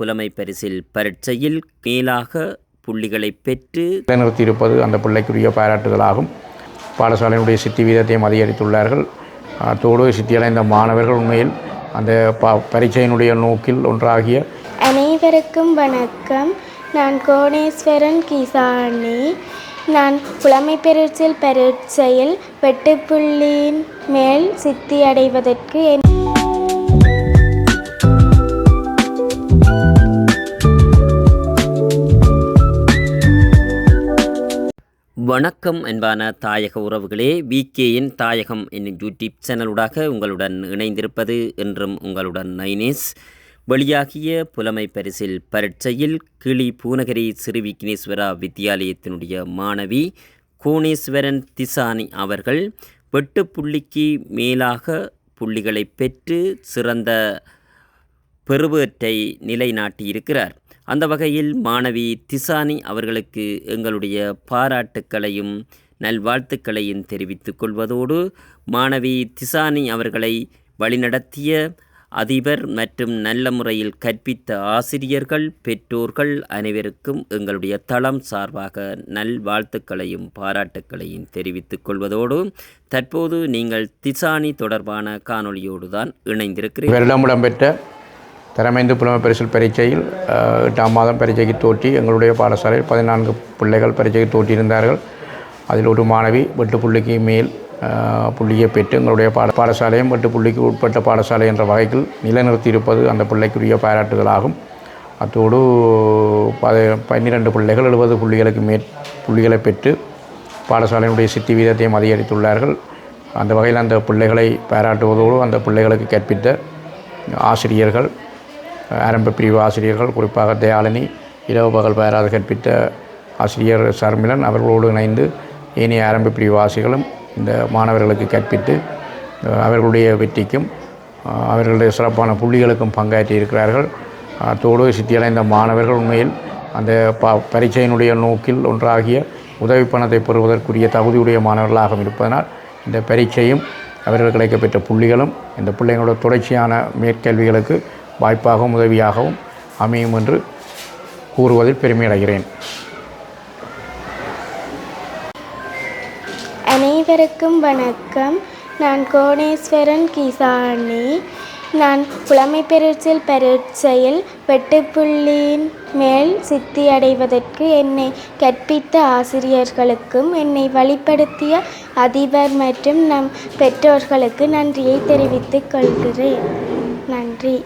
புலமை பரிசில் பரீட்சையில் மேலாக புள்ளிகளை பெற்று நிலைநிறுத்தியிருப்பது அந்த பிள்ளைக்குரிய பாராட்டுதலாகும். பாடசாலையினுடைய சித்தி வீதத்தையும் அதிகரித்துள்ளார்கள். அத்தோடு சித்தியடைந்த மாணவர்கள் உண்மையில் அந்த ப பரீட்சையினுடைய நோக்கில் ஒன்றாகிய அனைவருக்கும் வணக்கம். நான் கோணேஸ்வரன் கிசானி நான் புலமை பரீட்சையில் பரீட்சையில் வெட்டுப்புள்ளியின் மேல் சித்தி அடைவதற்கு என் வணக்கம் அன்பான தாயக உறவுகளே விகேயின் தாயகம் என்னும் யூடியூப் சேனலுடாக உங்களுடன் இணைந்திருப்பது என்றும் உங்களுடன் நைனேஸ். வெளியாகிய புலமை பரிசில் பரீட்சையில் கிளி பூனகிரி ஸ்ரீ விக்னேஸ்வரா வித்தியாலயத்தினுடைய மாணவி கோணேஸ்வரன் திசானி அவர்கள் வெட்டு புள்ளிக்கு மேலாக புள்ளிகளை பெற்று சிறந்த பெருவேற்றை நிலைநாட்டியிருக்கிறார். அந்த வகையில் மாணவி திசானி அவர்களுக்கு எங்களுடைய பாராட்டுக்களையும் நல்வாழ்த்துக்களையும் தெரிவித்துக் கொள்வதோடு மாணவி திசானி அவர்களை வழிநடத்திய அதிபர் மற்றும் நல்ல முறையில் கற்பித்த ஆசிரியர்கள் பெற்றோர்கள் அனைவருக்கும் எங்களுடைய தளம் சார்பாக நல்வாழ்த்துக்களையும் பாராட்டுக்களையும் தெரிவித்துக் கொள்வதோடு தற்போது நீங்கள் திசானி தொடர்பான காணொளியோடு தான் இணைந்திருக்கிறீர்கள். பெற்ற திறமைந்து புலமை பரிசில் பரீட்சையில் எட்டாம் மாதம் பரீட்சைக்கு தோற்றி எங்களுடைய பாடசாலையில் பதினான்கு பிள்ளைகள் பரீட்சைக்கு தோற்றியிருந்தார்கள். அதில் ஒரு மாணவி வெட்டு புள்ளிக்கு மேல் புள்ளியை பெற்று எங்களுடைய பாட பாடசாலையும் வெட்டு புள்ளிக்கு உட்பட்ட பாடசாலை என்ற வகையில் நிலைநிறுத்தியிருப்பது அந்த பிள்ளைக்குரிய பாராட்டுதலாகும். அத்தோடு பத பன்னிரெண்டு பிள்ளைகள் எழுபது புள்ளிகளுக்கு மேற் புள்ளிகளை பெற்று பாடசாலையினுடைய சித்தி வீதத்தையும் அதிகரித்துள்ளார்கள். அந்த வகையில் அந்த பிள்ளைகளை பாராட்டுவதோடு அந்த பிள்ளைகளுக்கு கற்பித்த ஆசிரியர்கள் ஆரம்ப பிரிவு ஆசிரியர்கள் குறிப்பாக தயாளினி இரவு பகல் பெயராது கற்பித்த ஆசிரியர் சர்மிலன் அவர்களோடு இணைந்து ஏனைய ஆரம்ப பிரிவு ஆசிரியர்களும் இந்த மாணவர்களுக்கு கற்பித்து அவர்களுடைய வெற்றிக்கும் அவர்களுடைய சிறப்பான புள்ளிகளுக்கும் பங்காற்றி இருக்கிறார்கள். அத்தோடு சித்தியடைந்த மாணவர்கள் உண்மையில் அந்த ப பரீட்சையினுடைய நோக்கில் ஒன்றாகிய உதவி பணத்தை பெறுவதற்குரிய தகுதியுடைய மாணவர்களாகவும் இருப்பதனால் இந்த பரீட்சையும் அவர்கள் கிடைக்கப்பெற்ற புள்ளிகளும் இந்த பிள்ளைங்களோட தொடர்ச்சியான மேற்கல்விகளுக்கு வாய்ப்பாகவும் உதவியாகவும் அமையும் என்று கூறுவதில் பெருமையடைகிறேன் அனைவருக்கும் வணக்கம். நான் கோணேஸ்வரன் கிசானி. நான் புலமை பெருச்சல் பரீட்சையில் வெட்டுப்புள்ளியின் மேல் சித்தி அடைவதற்கு என்னை கற்பித்த ஆசிரியர்களுக்கும் என்னை வழிப்படுத்திய அதிபர் மற்றும் நம் பெற்றோர்களுக்கு நன்றியை தெரிவித்துக் கொள்கிறேன். நன்றி.